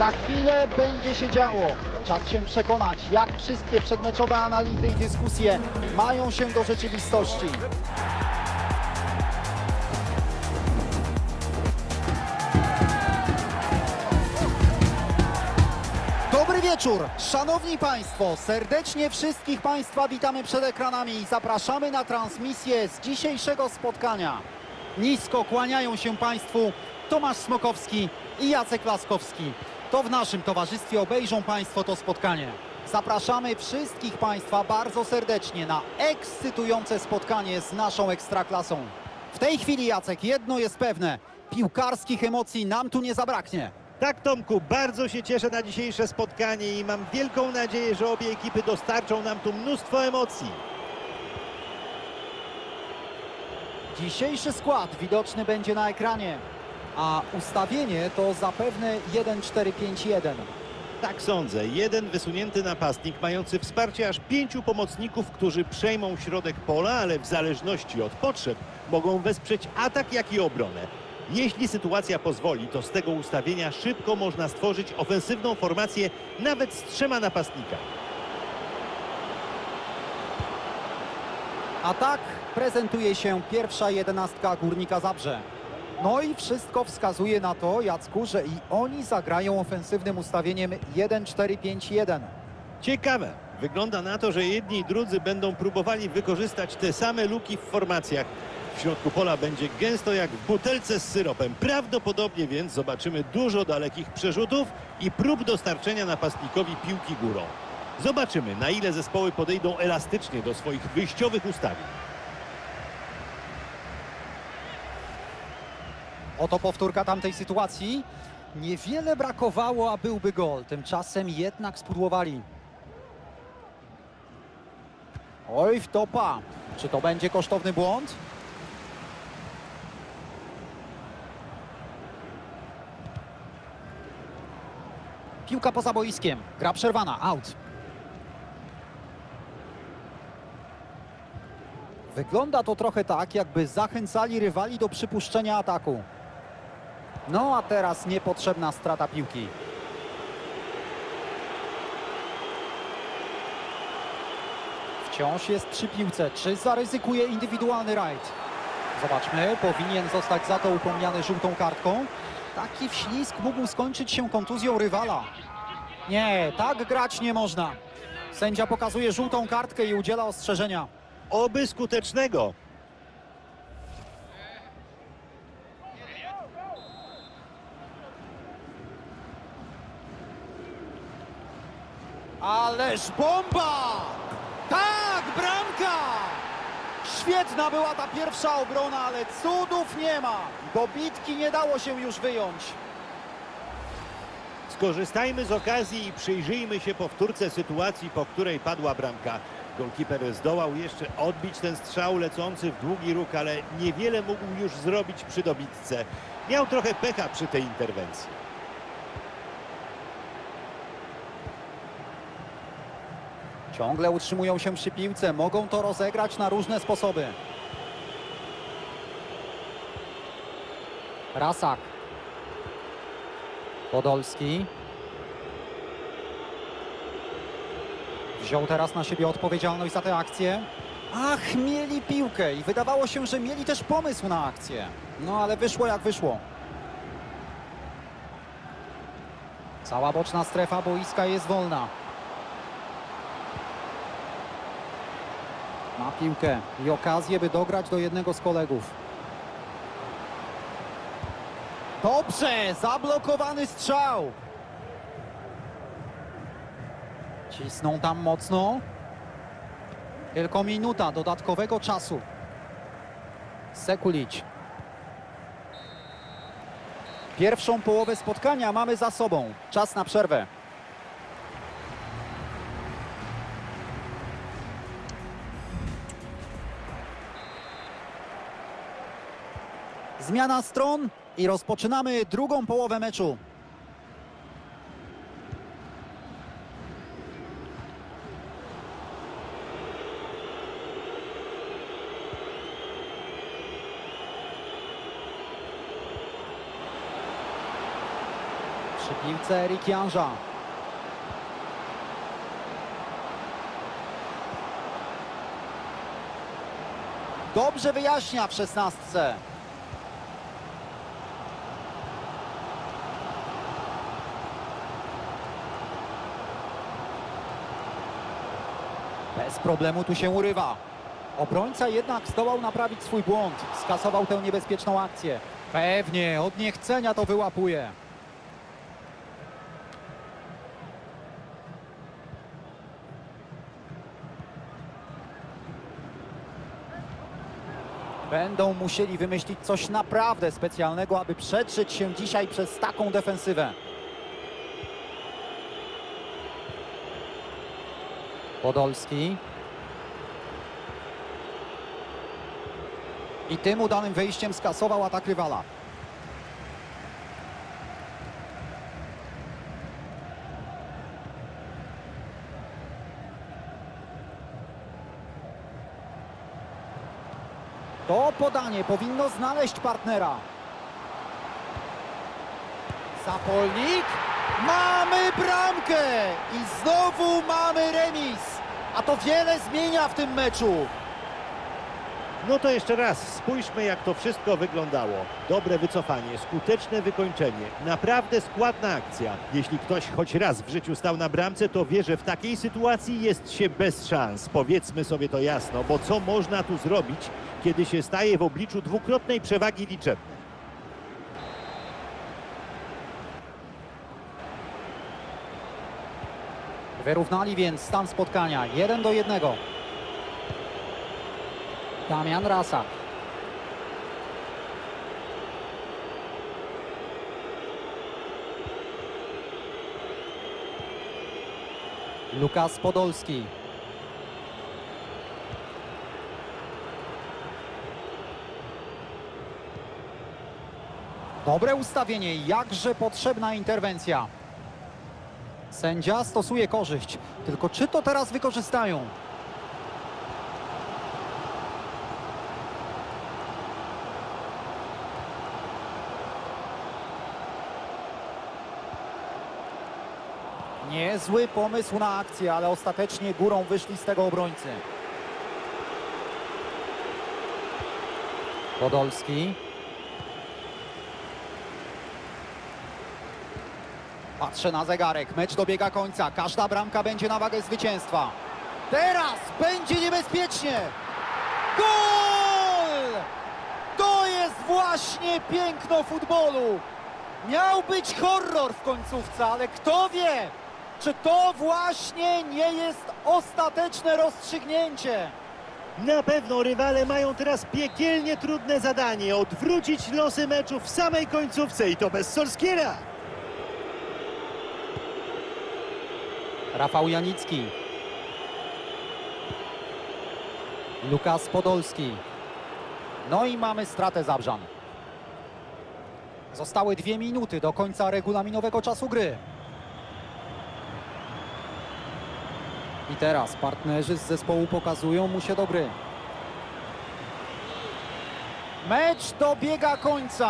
Za chwilę będzie się działo. Czas się przekonać, jak wszystkie przedmeczowe analizy i dyskusje mają się do rzeczywistości. Dobry wieczór, szanowni państwo, serdecznie wszystkich państwa witamy przed ekranami i zapraszamy na transmisję z dzisiejszego spotkania. Nisko kłaniają się państwu Tomasz Smokowski i Jacek Laskowski. To w naszym towarzystwie obejrzą państwo to spotkanie. Zapraszamy wszystkich państwa bardzo serdecznie na ekscytujące spotkanie z naszą ekstraklasą. W tej chwili Jacek, jedno jest pewne, piłkarskich emocji nam tu nie zabraknie. Tak, Tomku, bardzo się cieszę na dzisiejsze spotkanie i mam wielką nadzieję, że obie ekipy dostarczą nam tu mnóstwo emocji. Dzisiejszy skład widoczny będzie na ekranie, a ustawienie to zapewne 1-4-5-1. Tak sądzę, jeden wysunięty napastnik mający wsparcie aż pięciu pomocników, którzy przejmą środek pola, ale w zależności od potrzeb mogą wesprzeć atak, jak i obronę. Jeśli sytuacja pozwoli, to z tego ustawienia szybko można stworzyć ofensywną formację nawet z trzema napastnikami. A tak prezentuje się pierwsza jedenastka Górnika Zabrze. No i wszystko wskazuje na to, Jacku, że i oni zagrają ofensywnym ustawieniem 1-4-5-1. Ciekawe. Wygląda na to, że jedni i drudzy będą próbowali wykorzystać te same luki w formacjach. W środku pola będzie gęsto jak w butelce z syropem. Prawdopodobnie więc zobaczymy dużo dalekich przerzutów i prób dostarczenia napastnikowi piłki górą. Zobaczymy, na ile zespoły podejdą elastycznie do swoich wyjściowych ustawień. Oto powtórka tamtej sytuacji. Niewiele brakowało, a byłby gol. Tymczasem jednak spudłowali. Oj, wtopa. Czy to będzie kosztowny błąd? Piłka poza boiskiem. Gra przerwana. Out. Wygląda to trochę tak, jakby zachęcali rywali do przypuszczenia ataku. No a teraz niepotrzebna strata piłki. Wciąż jest przy piłce. Czy zaryzykuje indywidualny rajd? Zobaczmy, powinien zostać za to upomniany żółtą kartką. Taki wślizg mógł skończyć się kontuzją rywala. Nie, tak grać nie można. Sędzia pokazuje żółtą kartkę i udziela ostrzeżenia. Oby skutecznego. Ależ bomba! Tak, bramka! Świetna była ta pierwsza obrona, ale cudów nie ma. Do bitki nie dało się już wyjąć. Skorzystajmy z okazji i przyjrzyjmy się powtórce sytuacji, po której padła bramka. Golkiper zdołał jeszcze odbić ten strzał lecący w długi róg, ale niewiele mógł już zrobić przy dobitce. Miał trochę pecha przy tej interwencji. Ciągle utrzymują się przy piłce, mogą to rozegrać na różne sposoby. Rasak. Podolski. Wziął teraz na siebie odpowiedzialność za tę akcję. Ach, mieli piłkę i wydawało się, że mieli też pomysł na akcję. No ale wyszło jak wyszło. Cała boczna strefa boiska jest wolna. Piłkę i okazję, by dograć do jednego z kolegów. Dobrze, zablokowany strzał. Cisną tam mocno. Tylko minuta dodatkowego czasu. Sekulić. Pierwszą połowę spotkania mamy za sobą. Czas na przerwę. Zmiana stron i rozpoczynamy drugą połowę meczu. Przy piłce Erik Janża. Dobrze wyjaśnia w szesnastce. Bez problemu tu się urywa. Obrońca jednak zdołał naprawić swój błąd. Skasował tę niebezpieczną akcję. Pewnie, od niechcenia to wyłapuje. Będą musieli wymyślić coś naprawdę specjalnego, aby przetrzeć się dzisiaj przez taką defensywę. Podolski. I tym udanym wejściem skasował atak rywala. To podanie powinno znaleźć partnera. Zapolnik. Mamy bramkę i znowu mamy remis. A to wiele zmienia w tym meczu. No to jeszcze raz, spójrzmy jak to wszystko wyglądało. Dobre wycofanie, skuteczne wykończenie, naprawdę składna akcja. Jeśli ktoś choć raz w życiu stał na bramce, to wie, że w takiej sytuacji jest się bez szans. Powiedzmy sobie to jasno, bo co można tu zrobić, kiedy się staje w obliczu dwukrotnej przewagi liczebnej? Wyrównali więc stan spotkania 1 do 1. Damian Rasak. Lukas Podolski. Dobre ustawienie, jakże potrzebna interwencja. Sędzia stosuje korzyść. Tylko czy to teraz wykorzystają? Niezły pomysł na akcję, ale ostatecznie górą wyszli z tego obrońcy. Podolski. Patrzę na zegarek, mecz dobiega końca, każda bramka będzie na wagę zwycięstwa. Teraz będzie niebezpiecznie! Gol! To jest właśnie piękno futbolu! Miał być horror w końcówce, ale kto wie, czy to właśnie nie jest ostateczne rozstrzygnięcie. Na pewno rywale mają teraz piekielnie trudne zadanie odwrócić losy meczu w samej końcówce i to bez Solskiera. Rafał Janicki. Lukas Podolski. No i mamy stratę Zabrzan. Zostały dwie minuty do końca regulaminowego czasu gry. I teraz partnerzy z zespołu pokazują mu się do gry. Mecz dobiega końca.